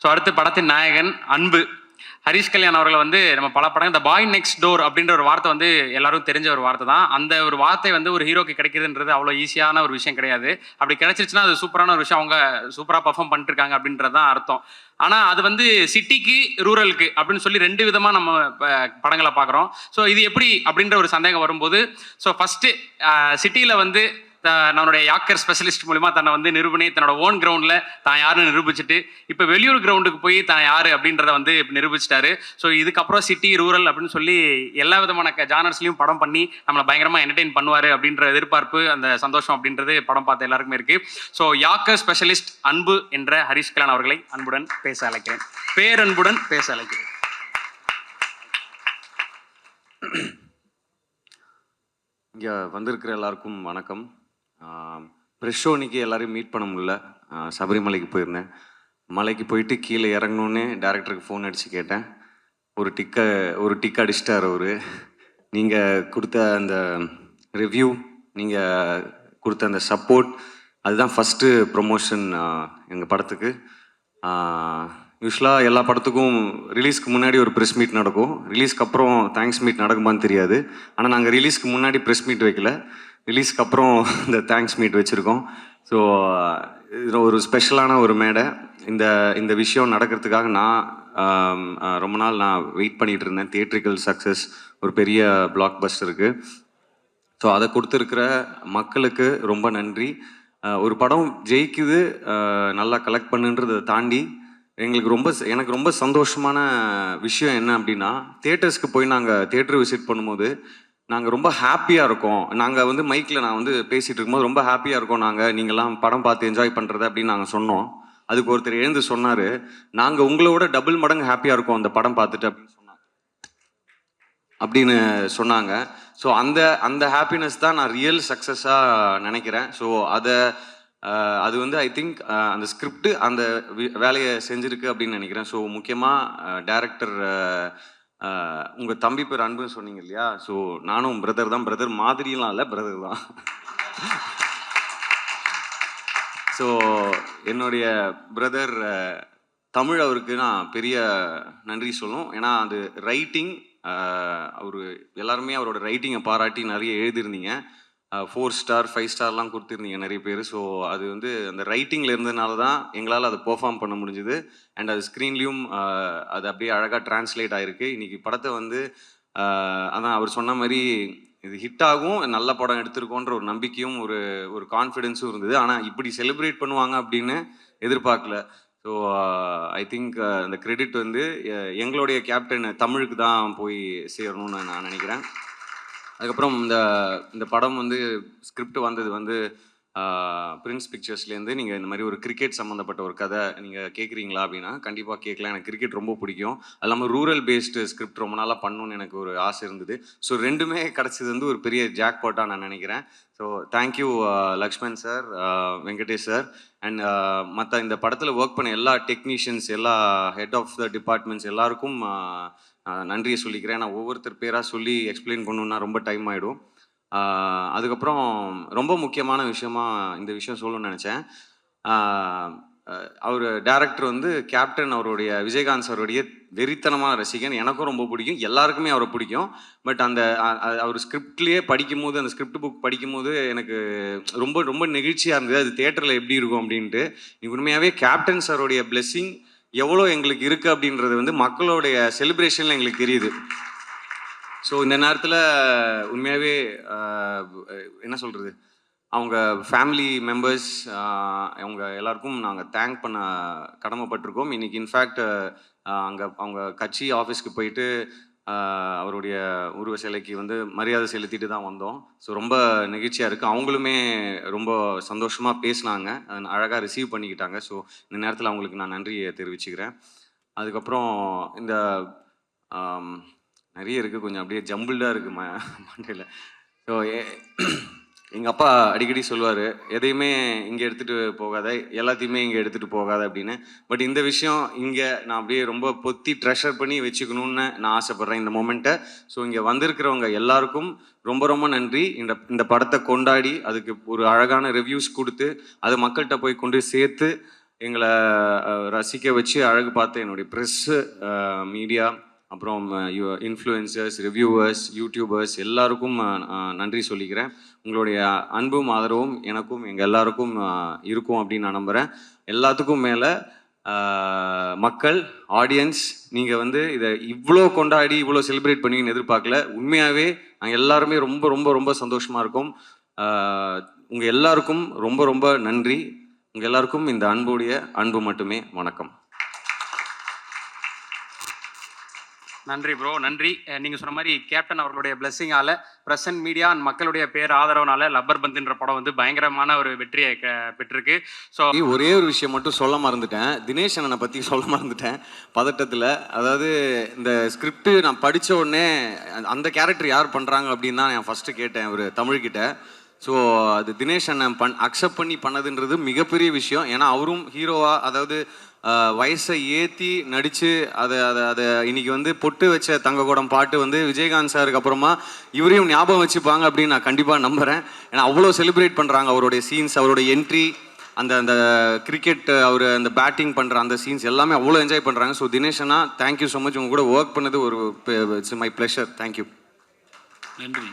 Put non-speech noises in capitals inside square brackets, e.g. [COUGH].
So அடுத்து படத்தின் நாயகன் அன்பு. ஹரிஷ் கல்யாண் அவர்களை வந்து நம்ம பல படம் இந்த பாய் நெக்ஸ்ட் டோர் அப்படின்ற ஒரு வார்த்தை வந்து எல்லாரும் தெரிஞ்ச ஒரு வார்த்தை தான். அந்த ஒரு வார்த்தை வந்து ஒரு ஹீரோக்கு கிடைக்குதுன்றது அவ்வளோ ஈஸியான ஒரு விஷயம் கிடையாது. அப்படி கிடைச்சிருச்சுன்னா அது சூப்பரான ஒரு விஷயம். அவங்க சூப்பராக பர்ஃபார்ம் பண்ணிட்டு இருக்காங்க அப்படின்றது தான் அர்த்தம். ஆனால் அது வந்து சிட்டிக்கு ரூரலுக்கு அப்படின்னு சொல்லி ரெண்டு விதமாக நம்ம ப- படங்களை பார்க்குறோம். ஸோ இது எப்படி அப்படின்ற ஒரு சந்தேகம் வரும்போது ஸோ ஃபஸ்ட்டு சிட்டியில் வந்து நம்மளுடைய யாக்கர் ஸ்பெஷலிஸ்ட் மூலிமா தன்னை வந்து நிரூபணி தன்னோட ஓன் கிரவுண்டில் தான் யாருன்னு நிரூபிச்சுட்டு இப்போ வெளியூர் கிரவுண்டுக்கு போய் தான் யார் அப்படின்றத வந்து நிரூபிச்சிட்டாரு. ஸோ இதுக்கப்புறம் சிட்டி ரூரல் அப்படின்னு சொல்லி எல்லா விதமான ஜானர்ஸ்லையும் படம் பண்ணி நம்மளை பயங்கரமாக என்டர்டெயின் பண்ணுவார் அப்படின்ற எதிர்பார்ப்பு அந்த சந்தோஷம் அப்படின்றது படம் பார்த்த எல்லாருக்குமே இருக்கு. ஸோ யாக்கர் ஸ்பெஷலிஸ்ட் அன்பு என்ற ஹரிஷ் கலான் அவர்களை அன்புடன் பேச அழைக்கிறேன். பேரன்புடன் பேச அழைக்கிறேன். இங்கே வந்திருக்கிற எல்லாருக்கும் வணக்கம். ப்ரெஷ் ஷோ எல்லோரையும் மீட் பண்ண முடில சபரிமலைக்கு போயிருந்தேன். மலைக்கு போயிட்டு கீழே இறங்கணுன்னே டேரக்டருக்கு ஃபோன் அடித்து கேட்டேன். ஒரு டிக்க ஒரு டிக் அடிச்சிட்டார் அவர். நீங்கள் கொடுத்த அந்த ரிவ்யூ நீங்கள் கொடுத்த அந்த சப்போர்ட் அதுதான் ஃபஸ்ட்டு ப்ரொமோஷன் எங்கள் படத்துக்கு. யூஸ்வலாக எல்லா படத்துக்கும் ரிலீஸ்க்கு முன்னாடி ஒரு ப்ரெஸ் மீட் நடக்கும். ரிலீஸ்க்கு அப்புறம் தேங்க்ஸ் மீட் நடக்குமான்னு தெரியாது. ஆனால் நாங்கள் ரிலீஸ்க்கு முன்னாடி ப்ரெஸ் மீட் வைக்கல. ரிலீஸ்க்கு அப்புறம் [LAUGHS] இந்த தேங்க்ஸ் மீட் வச்சுருக்கோம். ஸோ இது ஒரு ஸ்பெஷலான ஒரு மேடை. இந்த இந்த விஷயம் நடக்கிறதுக்காக நான் ரொம்ப நாள் நான் வெயிட் பண்ணிட்டு இருந்தேன். தியேட்ரிக்கல் சக்ஸஸ் ஒரு பெரிய பிளாக் பஸ்டருக்கு ஸோ அதை கொடுத்துருக்கிற மக்களுக்கு ரொம்ப நன்றி. ஒரு படம் ஜெயிக்குது நல்லா கலெக்ட் பண்ணுன்றதை தாண்டி எங்களுக்கு ரொம்ப எனக்கு ரொம்ப சந்தோஷமான விஷயம் என்ன அப்படின்னா தேட்டர்ஸ்க்கு போய் நாங்கள் தேட்டர் விசிட் பண்ணும்போது நாங்கள் ரொம்ப ஹாப்பியாக இருக்கோம். நாங்கள் வந்து மைக்கில் நான் வந்து பேசிகிட்டு இருக்கும்போது ரொம்ப ஹாப்பியாக இருக்கோம். நாங்கள் நீங்கள்லாம் படம் பார்த்து என்ஜாய் பண்ணுறது அப்படின்னு நாங்கள் சொன்னோம். அதுக்கு ஒருத்தர் எழுந்து சொன்னார். நாங்கள் உங்களோட டபுள் மடங்கு ஹாப்பியாக இருக்கோம் அந்த படம் பார்த்துட்டு அப்படின்னு சொன்னாங்க. அப்படின்னு சொன்னாங்க. ஸோ அந்த அந்த ஹாப்பினஸ் தான் நான் ரியல் சக்ஸஸாக நினைக்கிறேன். ஸோ அதை அது வந்து ஐ திங்க் அந்த ஸ்கிரிப்ட் அந்த வேலையை செஞ்சுருக்கு அப்படின்னு நினைக்கிறேன். ஸோ முக்கியமாக டேரக்டர் உங்கள் தம்பி பேர் அன்புன்னு சொன்னீங்க இல்லையா? ஸோ நானும் பிரதர் தான். பிரதர் மாதிரிலாம் இல்லை பிரதர் தான். ஸோ என்னுடைய பிரதர் தமிழ் அவருக்கு நான் பெரிய நன்றி சொல்லும் ஏன்னா அது ரைட்டிங் அவர் எல்லாருமே அவரோட ரைட்டிங்கை பாராட்டி நிறைய எழுதியிருந்தீங்க. ஃபோர் ஸ்டார் ஃபைவ் ஸ்டார்லாம் கொடுத்துருந்தீங்க நிறைய பேர். ஸோ அது வந்து அந்த ரைட்டிங்கில் இருந்ததுனால தான் எங்களால் அதை பெர்ஃபார்ம் பண்ண முடிஞ்சுது. அண்ட் அது ஸ்க்ரீன்லேயும் அது அப்படியே அழகாக டிரான்ஸ்லேட் ஆயிருக்கு. இன்றைக்கி படத்தை வந்து அதான் அவர் சொன்ன மாதிரி இது ஹிட் ஆகும் நல்ல படம் எடுத்திருக்கோன்ற ஒரு நம்பிக்கையும் ஒரு ஒரு கான்ஃபிடென்ஸும் இருந்தது. ஆனால் இப்படி செலிப்ரேட் பண்ணுவாங்க அப்படின்னு எதிர்பார்க்கல. ஸோ ஐ திங்க் அந்த கிரெடிட் வந்து எங்களுடைய கேப்டன் தமிழுக்கு தான் போய் சேரணும்னு நான் நினைக்கிறேன். அதுக்கப்புறம் இந்த இந்த படம் வந்து ஸ்கிரிப்ட் வந்தது வந்து பிரின்ஸ் பிக்சர்ஸ்லேருந்து நீங்கள் இந்த மாதிரி ஒரு கிரிக்கெட் சம்மந்தப்பட்ட ஒரு கதை நீங்கள் கேட்குறீங்களா அப்படின்னா கண்டிப்பாக கேட்கலாம். எனக்கு கிரிக்கெட் ரொம்ப பிடிக்கும். அது இல்லாமல் ரூரல் பேஸ்டு ஸ்கிரிப்ட் ரொம்ப நாளாக பண்ணணும்னு எனக்கு ஒரு ஆசை இருந்தது. ஸோ ரெண்டுமே கிடச்சது வந்து ஒரு பெரிய ஜாக்பாட்டாக நான் நினைக்கிறேன். So thank you Lakshman sir Venkatesh sir and மற்ற இந்த படத்தில் ஒர்க் பண்ண எல்லா டெக்னீஷியன்ஸ் எல்லா ஹெட் ஆஃப் த டிபார்ட்மெண்ட்ஸ் எல்லாருக்கும் நன்றியை சொல்லிக்கிறேன். நான் ஒவ்வொருத்தர் பேராக சொல்லி எக்ஸ்பிளைன் பண்ணணுன்னா ரொம்ப டைம் ஆகிடும் அதுக்கப்புறம் ரொம்ப முக்கியமான விஷயமா இந்த விஷயம் சொல்லணும்னு நினச்சேன். அவர் டேரக்டர் வந்து கேப்டன் அவருடைய விஜயகாந்த் சாருடைய வெறித்தனமான ரசிகன். எனக்கும் ரொம்ப பிடிக்கும். எல்லாருக்குமே அவரை பிடிக்கும். பட் அந்த அவர் ஸ்கிரிப்ட்லேயே படிக்கும்போது அந்த ஸ்கிரிப்ட் புக் படிக்கும்போது எனக்கு ரொம்ப ரொம்ப நெகிழ்ச்சியாக இருந்தது. அது தேட்டரில் எப்படி இருக்கும் அப்படின்ட்டு. உண்மையாகவே கேப்டன் சாருடைய பிளெஸ்ஸிங் எவ்வளோ எங்களுக்கு இருக்குது அப்படின்றது வந்து மக்களுடைய செலிப்ரேஷனில் எங்களுக்கு தெரியுது. ஸோ இந்த நேரத்தில் உண்மையாகவே என்ன சொல்கிறது அவங்க ஃபேமிலி மெம்பர்ஸ் அவங்க எல்லாருக்கும் நாங்கள் தேங்க் பண்ண கடமைப்பட்டிருக்கோம். இன்னைக்கு இன்ஃபேக்ட் அங்கே அவங்க கட்சி ஆஃபீஸ்க்கு போயிட்டு அவருடைய உருவ சிலைக்கு வந்து மரியாதை செலுத்திட்டு தான் வந்தோம். ஸோ ரொம்ப நெகிழ்ச்சியாக இருக்குது அவங்களுமே ரொம்ப சந்தோஷமாக பேசினாங்க. அழகாக ரிசீவ் பண்ணிக்கிட்டாங்க. ஸோ இந்த நேரத்தில் அவங்களுக்கு நான் நன்றியை தெரிவிச்சுக்கிறேன். அதுக்கப்புறம் இந்த நிறைய இருக்குது கொஞ்சம் அப்படியே ஜம்பிள்டாக இருக்குது ம மண்டையில். ஸோ எங்கள் அப்பா அடிக்கடி சொல்லுவார் எதையுமே இங்கே எடுத்துகிட்டு போகாத எல்லாத்தையுமே இங்கே எடுத்துகிட்டு போகாத அப்படின்னு. பட் இந்த விஷயம் இங்கே நான் அப்படியே ரொம்ப பொத்தி ட்ரெஷர் பண்ணி வச்சுக்கணும்னு நான் ஆசைப்பட்றேன் இந்த மொமெண்ட்டை ஸோ இங்கே வந்திருக்கிறவங்க எல்லாருக்கும் ரொம்ப ரொம்ப நன்றி. இந்த இந்த படத்தை கொண்டாடி அதுக்கு ஒரு அழகான ரிவ்யூஸ் கொடுத்து அது மக்கள்கிட்ட போய் கொண்டு சேர்த்து எங்களை ரசிக்க வச்சு அழகு பார்த்து என்னுடைய ப்ரெஸ்ஸு மீடியா அப்புறம் இன்ஃப்ளூயன்சர்ஸ் ரிவ்யூவர்ஸ் யூடியூபர்ஸ் எல்லாருக்கும் நன்றி சொல்லிக்கிறேன். உங்களுடைய அன்பும் ஆதரவும் எனக்கும் எங்கள் எல்லாருக்கும் இருக்கும் அப்படின்னு நான் நம்புகிறேன் எல்லாத்துக்கும் மேலே மக்கள் ஆடியன்ஸ் நீங்கள் வந்து இதை இவ்வளோ கொண்டாடி இவ்வளோ செலிப்ரேட் பண்ணுவீங்கன்னு எதிர்பார்க்கல. உண்மையாகவே நாங்கள் எல்லாருமே ரொம்ப ரொம்ப ரொம்ப சந்தோஷமாக இருக்கோம். உங்கள் எல்லாருக்கும் ரொம்ப ரொம்ப நன்றி. உங்கள் எல்லாருக்கும் இந்த அன்புடைய அன்பு மட்டுமே. வணக்கம். நன்றி ப்ரோ நன்றி. நீங்கள் சொன்ன மாதிரி கேப்டன் அவர்களுடைய பிளஸ்ஸிங்கால் பிரசன்ட் மீடியா அண்ட் மக்களுடைய பேர் ஆதரவுனால லப்பர் பந்துன்ற படம் வந்து பயங்கரமான ஒரு வெற்றியை பெற்றிருக்கு. ஸோ ஒரே ஒரு விஷயம் மட்டும் சொல்ல மறந்துட்டேன். தினேஷ் அண்ணனை பற்றி சொல்ல மறந்துட்டேன். பதட்டத்தில் அதாவது இந்த ஸ்கிரிப்ட் நான் படித்த உடனே அந்த- அந்த கேரக்டர் யார் பண்ணுறாங்க அப்படின்னு தான் நான் ஃபஸ்ட்டு கேட்டேன் ஒரு தமிழ்கிட்ட. ஸோ அது தினேஷ் அண்ணன் பண் அக்செப்ட் பண்ணி பண்ணதுன்றது மிகப்பெரிய விஷயம். ஏன்னா அவரும் ஹீரோவாக அதாவது வயசை ஏற்றி நடித்து அதை அதை அதை இன்னைக்கு வந்து பொட்டு வச்ச தங்கக்கூடம் பாட்டு வந்து விஜயகாந்த் சாருக்கு அப்புறமா இவரையும் ஞாபகம் வச்சுப்பாங்க அப்படின்னு நான் கண்டிப்பாக நம்புகிறேன் ஏன்னா அவ்வளோ செலிப்ரேட் பண்ணுறாங்க அவருடைய சீன்ஸ் அவருடைய என்ட்ரி அந்த அந்த கிரிக்கெட் அவர் அந்த பேட்டிங் பண்ணுற அந்த சீன்ஸ் எல்லாமே அவ்வளோ என்ஜாய் பண்ணுறாங்க ஸோ தினேஷ் அண்ணா தேங்க்யூ ஸோ மச் உங்கள் கூட ஒர்க் பண்ணது ஒரு இட்ஸ் மை ப்ளஷர் தேங்க்யூ நன்றி.